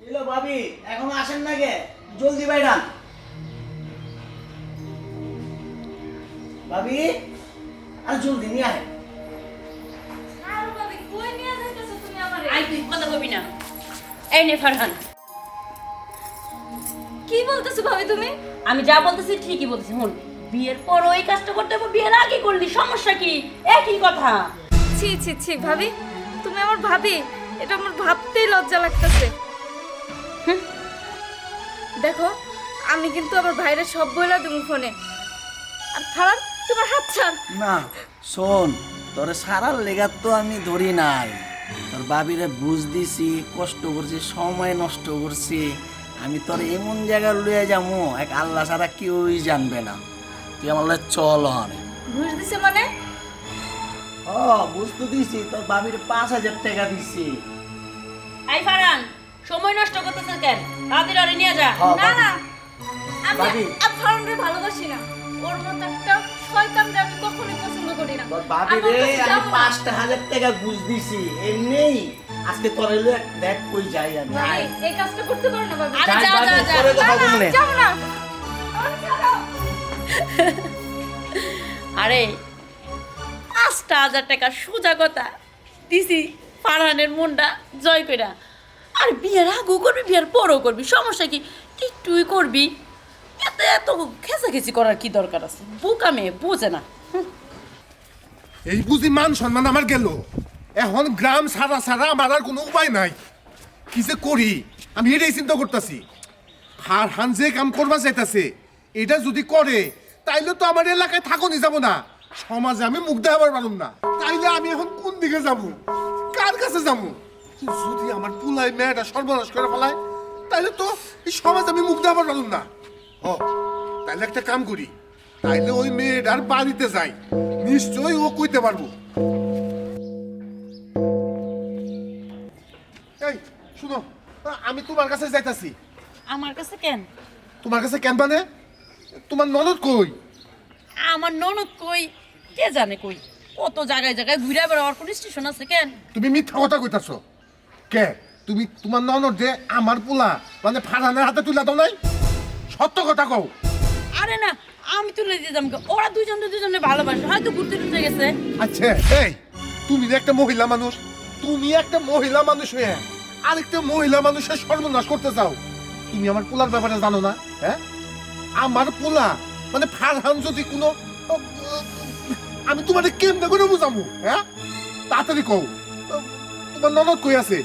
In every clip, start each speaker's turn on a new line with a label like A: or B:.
A: এলো ভাবি এখনও আসেন না কে? জলদি বাইরান ভাবি আর জলদি নিয়ে আয়।
B: আই তুই কথা কবি না। এই নে ফারহান।
C: কি বলতেছো ভাবি তুমি?
B: আমি যা বলতেছি ঠিকই বলতেছি হুন বিয়ের পর ওই কাজটা করতে হবে বিয়ের আগে করলি সমস্যা কি? একই কথা।
C: ছি ছি ছি ভাবি তুমি আমার ভাবি এটা আমার ভাবতেই লজ্জা লাগতেছে। দেখো আমি কিন্তু আমার ভাইরে সব বইলা দেবো ফোনে। আর খারাপ তোমার হাত ছাড়।
A: না শোন তোরে সারার লেগার তো আমি ধরি নাই। তোর বাবিরে বুঝ দিছি কষ্ট করছি সময় নষ্ট করছি। আমি তোর এমন জায়গা লুয়ে যাব এক আল্লাহ ছাড়া কেউই জানবে না। তুই আমার লগে চল হন
C: বুঝ দিছে মানে?
A: ও বুঝতে দিছি তোর বাবির পাঁচ হাজার টাকা দিছি।
B: আই ফারহান সময় নষ্ট করতেছেন কেন তাড়াতাড়ি আরে নিয়ে যা
A: হ্যাঁ,
C: না না আমি
A: ভাবি।
C: আর ফারুনকে ভালোবাসি না ওর মতো একটা শয়তানকে আমি কখনোই পছন্দ করি না
A: তোর বাবি
C: আমার
A: রে
C: কাছে
A: আমি
C: যাব না।
A: পাঁচটা হাজার টাকা বুঝ দিছি এমনিই আজকে তোর এলো এক দেখ কই যাই আমি
C: ভাবি,
A: আয়।
C: এই কাজটা করতে পারো না ভাবি
B: আরে
A: যাই
B: যা,
A: বাবি,
B: যা, যা।
A: পরে কথা
C: না। যাব না আমার ছাড়ো।
B: আরে পাঁচটা হাজার টাকা সোজা কথা দিছি ফারহানের মনটা জয় কইরা আর বিয়ের আগেও করবি, বিয়ের পরও করবি, সমস্যা কি? একটুই করবি। এত এত খেঁচাখেচি করার কি দরকার আছে? বোকা মেয়ে, বোঝে না।
D: এই বুঝি মান সম্মান আমার গেল। এখন গ্রাম সারা ছাড়া আমার আর কোনো উপায় নাই। কি যে করি? আমি এটাই চিন্তা করতেছি। হার হান যে কাম করবা চাইতাছে, এটা যদি করে, তাইলে তো আমার এলাকায় থাকনি যাব না। সমাজে আমি মুখ দেখাবার পারুম না। তাইলে আমি এখন কোন দিকে যাব? কার কাছে যাব? যদি আমার পুলাই মেয়েটা সর্বনাশ করে ফেলায় তাইলে তো এই সমাজ আমি মুখ দেখাবার পারুম না। ও তাইলে একটা কাম করি তাইলে ওই মেয়েটার বাড়িতে যাই নিশ্চয়ই ও কইতে পারব। এই শুনো আমি তোমার কাছে যাইতাছি।
B: আমার কাছে কেন?
D: তোমার কাছে কেন মানে? তোমার ননদ কই?
B: আমার ননদ কই? কে জানে কই? কত জায়গায় জায়গায় ঘুরে বেড়াবার কোনো স্টেশন আছে কেন?
D: তুমি মিথ্যা কথা কইতাছো। কে? তুমি তোমার ননদ যে আমার পোলা মানে ফারহানের হাতে তুলে দাও নাই? সত্য কথা কও।
B: আরে না আমি তুলে দিতাম কে। ওরা দুজনে দুজনে ভালোবাসে হয়তো ঘুরতে টুরতে গেছে।
D: আচ্ছা এই তুমি যে একটা মহিলা মানুষ তুমি একটা মহিলা মানুষ হয়ে আরেকটা মহিলা মানুষের সর্বনাশ করতে চাও। তুমি আমার পোলার ব্যাপারে জানো না হ্যাঁ? আমার পোলা মানে ফারহান যদি কোনো আমি তোমার কেমনে করে বুঝামু হ্যাঁ? তাড়াতাড়ি কও। তোমার ননদ কই আছে?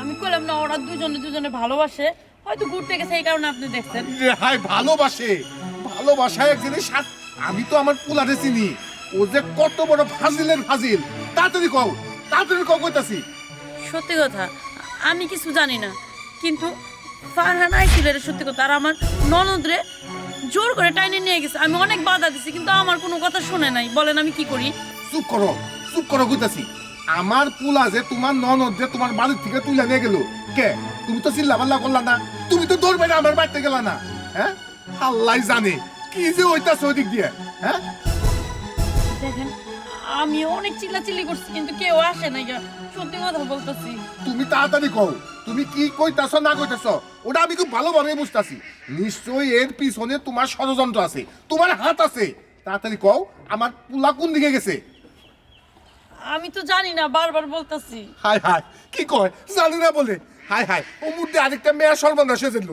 B: আমি কইলাম না ওরা দুজনে দুজনে ভালোবাসে। হয়তো ঘুরতে গেছে এই কারণে আপনি দেখছেন।
D: হাই ভালোবাসে। ভালোবাসা এক জিনিস আমি তো আমার পোলারে চিনি। ও যে কত বড় ফাজিলের ফাজিল। তাড়াতাড়ি কও তাড়াতাড়ি কও কইতাছি।
B: সত্যি কথা আমি কিছু জানি না। কিন্তু ফারহান আইছিল রে সত্যি কথা। আর আমার ননদরে জোর করে টাইনে নিয়ে গেছে। আমি অনেক বাধা দিছি কিন্তু আমার কোনো কথা শুনে নাই। বলেন আমি কি করি?
D: চুপ করো চুপ করো কইতাছি। আমার পোলা যে তোমার ননদ যে তোমার বাড়ির থেকে তুলে নিয়ে গেল। কে? তুমি তো চিল্লা পাল্লা করলা না। তুমি তো দৌড় বেড়ে আমার বাড়িতে গেলা না। হ্যাঁ? আল্লাহ জানে। কি যে হইতাছে ওই দিক দিয়ে হ্যাঁ?
B: দেখেন আমি অনেক চিল্লাচিল্লি করছি কিন্তু কেউ আসে নাই সত্যি কথা বলতেছি।
D: তুমি তাড়াতাড়ি কও তুমি কি কইতাছ না কইতাছ ওটা আমি খুব ভালোভাবে বুঝতাছি। নিশ্চয়ই এর পিছনে তোমার ষড়যন্ত্র আছে তোমার হাত আছে। তাড়াতাড়ি কও আমার পোলা কোন দিকে গেছে?
B: আমি তো জানি না বারবার বলতেছি।
D: হাই হাই কি কয়? জানি না বলে। হাই হাই ও মুহূর্তে আরেকটা মেয়ের সর্বনাশ হয়ে যেল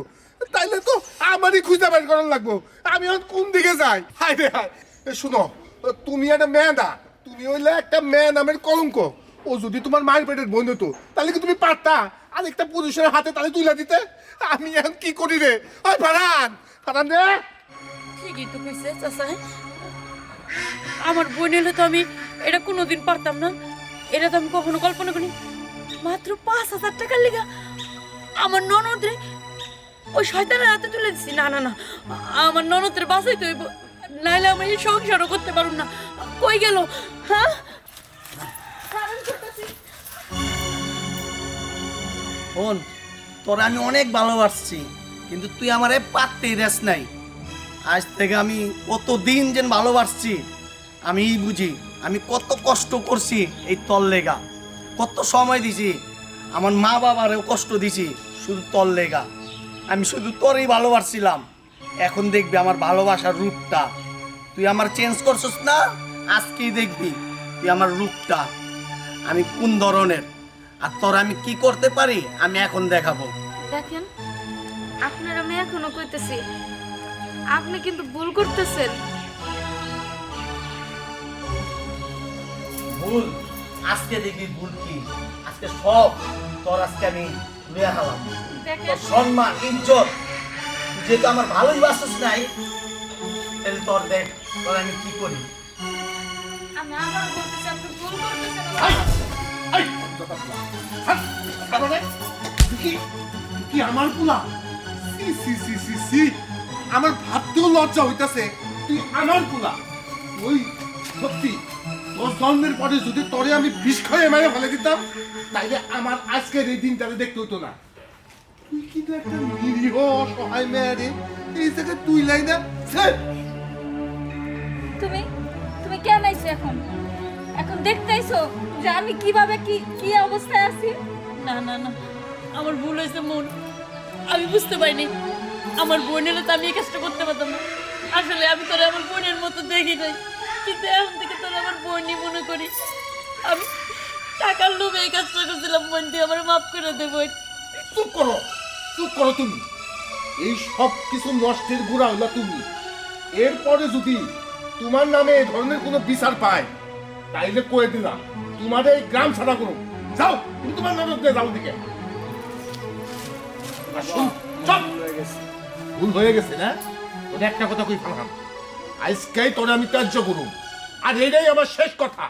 D: তাইলে তো আমারই খুঁজে বের করার লাগবো। আমি এখন কোন দিকে যাই? হাই রে হাই। এ, শুনো তুমি একটা মেয়ে না তুমি হইলে একটা মেয়ে নামের কলঙ্ক। ও যদি তোমার মায়ের পেটের বোন হতো তাহলে কি তুমি পারতা? আরেকটা পুরুষের হাতে তাহলে তুলে দিতে? আমি এখন কি করি রে? ওই ফারান ফারান রে।
B: ঠিকই তো কইছে চাচা। আমার বোন হলে তো আমি এটা কোনোদিন পারতাম না। এটা তো আমি কখনো কল্পনা করি মাত্র পাঁচ হাজার টাকার লেগা আমার ননদ রে ওই শয়তানের হাতে তুলে দিছি। না না না আমার ননদের বাসাই তো নাইলে আমি এই সংসারও করতে পারুম না। কই গেল? হ্যাঁ?
A: তোরা আমি অনেক ভালোবাসছি কিন্তু তুই আমারে পাততেই রেস নাই। আজ থেকে আমি কত দিন যেন ভালোবাসছি আমি বুঝি। আমি কত কষ্ট করছি এই তল লেগা। কত সময় দিছি। আমার মা বাবারেও কষ্ট দিছি শুধু তোর লেগা। আমি শুধু তোরই ভালোবাসছিলাম। এখন দেখবি আমার ভালোবাসার রূপটা। তুই আমার চেঞ্জ করছিস না? আজকেই দেখবি তুই আমার রূপটা। আমি কোন ধরনের? আর তোর আমি কি করতে পারি? আমি এখন দেখাবো।
C: দেখেন, আপনার আমি এখনও কইতেছি। আপনি কিন্তু ভুল করতেছেন।
A: ভুল। আজকে দেখবি ভুল কি? আজকে সব তোর আজকে আমি লুয়ে হালাম তোর সম্মান ইজ্জত যেহেতু আমার ভালোই বাসিস নাই তাহলে তোর দেখ তোর আমি কি করি?
D: কি কি আমার পোলা? সি সি সি সি সি। আমার ভাবতেও লজ্জা হইতাছে তুই আমার পোলা। ওই সত্যি। তোর জন্মের পরে যদি তোরে আমি বিষ খাইয়ে মেরে ফেলে দিতাম তাইলে আমার আজকের এই দিনটারে দেখতে হতো না। তুই কিন্তু একটা নিরীহ অসহায় মেয়ে রে? এই জায়গায় তুই লাই না ছে!
C: তুমি তুমি কেন আইছো এখন? এখন দেখতেইছো যে আমি কীভাবে কি কি অবস্থায় আছি?
B: না না না আমার ভুল হয়েছে মন। আমি বুঝতে পারিনি। আমার বোন এলে তো আমি এই কাজটা করতে পারতাম না। আসলে আমি তোর আমার বোনের মতো দেখি নাই। কিন্তু এখন থেকে বোনই মনে করি। আমি টাকার লোভে এই কাজটা করছিলাম, বোন আমার মাফ করে দে, বোন।
D: চুপ করো চুপ করো তুমি। এই সব কিছু নষ্টের গুড়া হলো তুমি। এরপরে যদি তোমার নামে এই ধরনের কোনো বিচার পায়, তাইলে কয়ে দিলাম, তোমার এই গ্রাম ছাড়া করো যাও, তুমি তোমার নামে দিয়ে যাও দিকে! ভুল হয়ে গেছে, না? তোর একটা কথা কই ফালাম আজকেই তোরে আমি ত্যায্য করুম। আর এটাই আমার শেষ কথা।